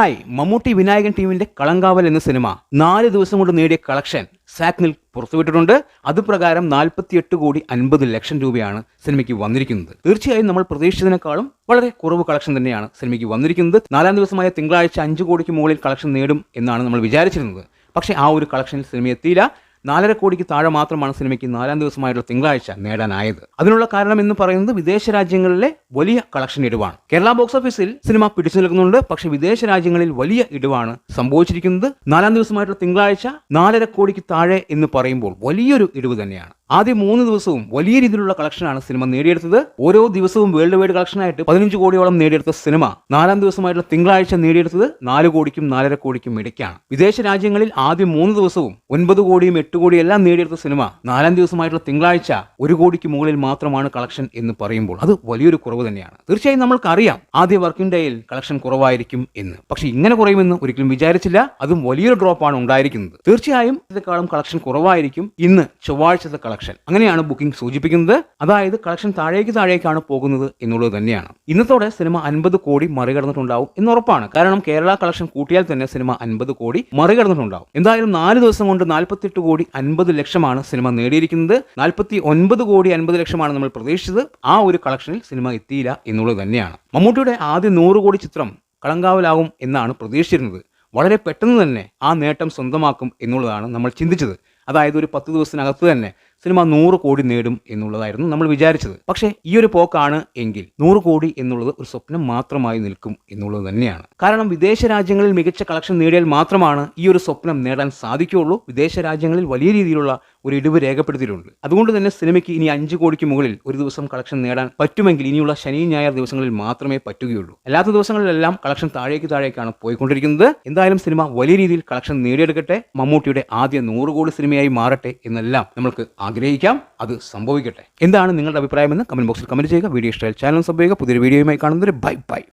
Hi Mammootty Vinayakan ടീമിന്റെ കളങ്കാവൽ എന്ന cinema നാല് ദിവസം കൊണ്ട് നേടിയ കളക്ഷൻ സാക്നിൽ പുറത്തുവിട്ടിട്ടുണ്ട്. അതുപ്രകാരം നാൽപ്പത്തിയെട്ട് കോടി അൻപത് ലക്ഷം രൂപയാണ് സിനിമയ്ക്ക് വന്നിരിക്കുന്നത്. തീർച്ചയായും നമ്മൾ പ്രതീക്ഷിച്ചതിനേക്കാളും വളരെ കുറവ് കളക്ഷൻ തന്നെയാണ് സിനിമയ്ക്ക് വന്നിരിക്കുന്നത്. നാലാം ദിവസമായ തിങ്കളാഴ്ച അഞ്ച് കോടിക്ക് മുകളിൽ കളക്ഷൻ നേടും എന്നാണ് നമ്മൾ വിചാരിച്ചിരുന്നത്. പക്ഷേ ആ ഒരു കളക്ഷനിൽ സിനിമ എത്തിയില്ല. നാലര കോടിക്ക് താഴെ മാത്രമാണ് സിനിമയ്ക്ക് നാലാം ദിവസമായിട്ടുള്ള തിങ്കളാഴ്ച നേടാനായത്. അതിനുള്ള കാരണം എന്ന് പറയുന്നത് വിദേശ രാജ്യങ്ങളിലെ വലിയ കളക്ഷൻ ഇടിവാണ്. കേരള ബോക്സ് ഓഫീസിൽ സിനിമ പിടിച്ചു നിൽക്കുന്നുണ്ട്. പക്ഷെ വിദേശ രാജ്യങ്ങളിൽ വലിയ ഇടിവാണ് സംഭവിച്ചിരിക്കുന്നത്. നാലാം ദിവസമായിട്ടുള്ള തിങ്കളാഴ്ച നാലര കോടിക്ക് താഴെ എന്ന് പറയുമ്പോൾ വലിയൊരു ഇടിവ് തന്നെയാണ്. ആദ്യ മൂന്ന് ദിവസവും വലിയ രീതിയിലുള്ള കളക്ഷനാണ് സിനിമ നേടിയെടുത്തത്. ഓരോ ദിവസവും വേൾഡ് വൈഡ് കളക്ഷനായിട്ട് പതിനഞ്ച് കോടിയോളം നേടിയെടുത്ത സിനിമ നാലാം ദിവസമായിട്ടുള്ള തിങ്കളാഴ്ച നേടിയെടുത്തത് നാല് കോടിക്കും നാലര കോടിക്കും ഇടയ്ക്കാണ്. വിദേശ രാജ്യങ്ങളിൽ ആദ്യ മൂന്ന് ദിവസവും ഒൻപത് കോടിയും എട്ട് കോടിയും എല്ലാം നേടിയെടുത്ത സിനിമ നാലാം ദിവസമായിട്ടുള്ള തിങ്കളാഴ്ച ഒരു കോടിക്ക് മുകളിൽ മാത്രമാണ് കളക്ഷൻ എന്ന് പറയുമ്പോൾ അത് വലിയൊരു കുറവ് തന്നെയാണ്. തീർച്ചയായും നമ്മൾക്കറിയാം ആദ്യ വർക്കിംഗ് ഡേയിൽ കളക്ഷൻ കുറവായിരിക്കും എന്ന്. പക്ഷെ ഇങ്ങനെ കുറയുമെന്ന് ഒരിക്കലും വിചാരിച്ചില്ല. അതും വലിയൊരു ഡ്രോപ്പാണ് ഉണ്ടായിരിക്കുന്നത്. തീർച്ചയായും ഇതിനേക്കാളും കളക്ഷൻ കുറവായിരിക്കും ഇന്ന് ചൊവ്വാഴ്ചത്തെ കളക്ഷൻ അങ്ങനെയാണ് ബുക്കിംഗ് സൂചിപ്പിക്കുന്നത്. അതായത് കളക്ഷൻ താഴേക്ക് താഴേക്കാണ് പോകുന്നത് എന്നുള്ളത് തന്നെയാണ്. ഇന്നത്തോടെ സിനിമ അൻപത് കോടി മറികടന്നിട്ടുണ്ടാവും എന്ന് ഉറപ്പാണ്. കാരണം കേരള കളക്ഷൻ കൂട്ടിയാൽ തന്നെ സിനിമ അൻപത് കോടി മറികടന്നിട്ടുണ്ടാവും. എന്തായാലും നാല് ദിവസം കൊണ്ട് നാൽപ്പത്തെട്ട് കോടി അൻപത് ലക്ഷമാണ് സിനിമ നേടിയിരിക്കുന്നത്. നാൽപ്പത്തി ഒൻപത് കോടി അൻപത് ലക്ഷമാണ് നമ്മൾ പ്രതീക്ഷിച്ചത്. ആ ഒരു കളക്ഷനിൽ സിനിമ എത്തിയില്ല എന്നുള്ളത് തന്നെയാണ്. മമ്മൂട്ടിയുടെ ആദ്യ നൂറ് കോടി ചിത്രം കളങ്കാവലാകും എന്നാണ് പ്രതീക്ഷിച്ചിരുന്നത്. വളരെ പെട്ടെന്ന് തന്നെ ആ നേട്ടം സ്വന്തമാക്കും എന്നുള്ളതാണ് നമ്മൾ ചിന്തിച്ചത്. അതായത് ഒരു പത്ത് ദിവസത്തിനകത്ത് തന്നെ സിനിമ നൂറ് കോടി നേടും എന്നുള്ളതായിരുന്നു നമ്മൾ വിചാരിച്ചത്. പക്ഷേ ഈ ഒരു പോക്കാണ് എങ്കിൽ നൂറ് കോടി എന്നുള്ളത് ഒരു സ്വപ്നം മാത്രമായി നിൽക്കും എന്നുള്ളത് തന്നെയാണ്. കാരണം വിദേശ രാജ്യങ്ങളിൽ മികച്ച കളക്ഷൻ നേടിയാൽ മാത്രമാണ് ഈ ഒരു സ്വപ്നം നേടാൻ സാധിക്കുകയുള്ളൂ. വിദേശ രാജ്യങ്ങളിൽ വലിയ രീതിയിലുള്ള ഒരു ഇടിവ് രേഖപ്പെടുത്തിയിട്ടുണ്ട്. അതുകൊണ്ട് തന്നെ സിനിമയ്ക്ക് ഇനി അഞ്ച് കോടിക്ക് മുകളിൽ ഒരു ദിവസം കളക്ഷൻ നേടാൻ പറ്റുമെങ്കിൽ ഇനിയുള്ള ശനി ഞായർ ദിവസങ്ങളിൽ മാത്രമേ പറ്റുകയുള്ളൂ. അല്ലാത്ത ദിവസങ്ങളിലെല്ലാം കളക്ഷൻ താഴേക്ക് താഴേക്കാണ് പോയിക്കൊണ്ടിരിക്കുന്നത്. എന്തായാലും സിനിമ വലിയ രീതിയിൽ കളക്ഷൻ നേടിയെടുക്കട്ടെ. മമ്മൂട്ടിയുടെ ആദ്യ നൂറ് കോടി സിനിമയായി മാറട്ടെ എന്നെല്ലാം നമ്മൾക്ക് ആഗ്രഹിക്കാം അത് സംഭവിക്കട്ടെ. എന്താണ് നിങ്ങളുടെ അഭിപ്രായമെന്ന് കമന്റ് ബോക്സിൽ കമന്റ് ചെയ്യുക. വീഡിയോ ഇഷ്ടമായാൽ ചാനൽ സംഭവിക്കുക പുതിയൊരു വീഡിയോയുമായി കാണുന്നവർ ബൈ ബൈ.